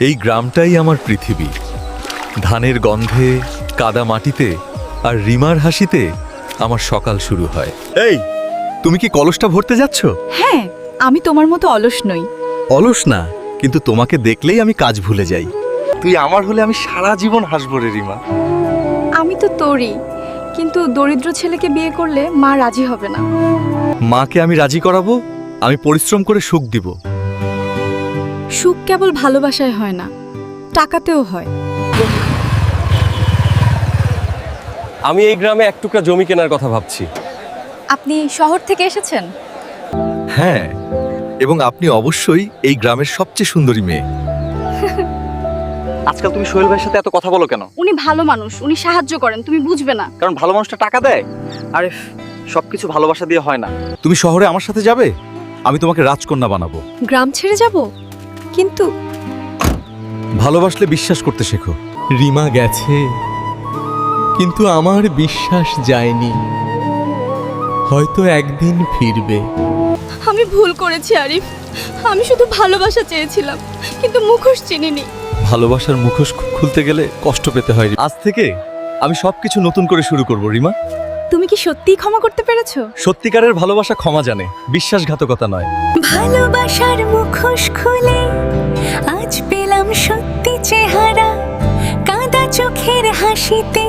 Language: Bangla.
এই গ্রামটাই আমার পৃথিবী। ধানের গন্ধে কাদা মাটিতে আর রিমার হাসিতে আমার সকাল শুরু হয়। এই তুমি কি কলসটা ভরতে যাচ্ছ? হ্যাঁ আমি তোমার মতো অলস নই। অলস না কিন্তু তোমাকে দেখলেই আমি কাজ ভুলে যাই। তুই আমার হলে আমি সারা জীবন হাসবো রে রিমা। আমি তো তোরই কিন্তু দরিদ্র ছেলেকে বিয়ে করলে মা রাজি হবে না। মাকে আমি রাজি করাবো আমি পরিশ্রম করে সুখ দিব। সুখ কেবল ভালোবাসায় হয় না টাকাতেও হয়। আমি এই গ্রামে এক টুকরা জমি কেনার কথা ভাবছি। আপনি শহর থেকে এসেছেন? হ্যাঁ এবং আপনি অবশ্যই এই গ্রামের সবচেয়ে সুন্দরী মেয়ে। আজকাল তুমি সোহেল ভাইয়ের সাথে এত কথা বলো কেন? উনি ভালো মানুষ উনি সাহায্য করেন তুমি বুঝবে না। কারণ ভালো মানুষটা টাকা দেয়? আরে সবকিছু ভালোবাসা দিয়ে হয় না। তুমি শহরে আমার সাথে যাবে? আমি তোমাকে রাজকন্যা বানাবো। গ্রাম ছেড়ে যাব? কিন্তু ভালোবাসলে বিশ্বাস করতে শেখো। রিমা গেছে কিন্তু আমার বিশ্বাস যায়নি। হয়তো একদিন ফিরবে। আমি ভুল করেছি আরিফ। আমি শুধু ভালোবাসা চেয়েছিলাম কিন্তু মুখোশ চিনিনি। ভালোবাসার মুখোশ খুলতে গেলে কষ্ট পেতে হয়। আজ থেকে আমি সবকিছু নতুন করে শুরু করব রিমা। তুমি কি সত্যিই ক্ষমা করতে পেরেছ? সত্যিকারের ভালোবাসা ক্ষমা জানে বিশ্বাসঘাতকতা নয়। ভালোবাসার মুখোশ খুলে আজ পেলাম সত্যি চেহারা কাদা চোখের হাসিতে।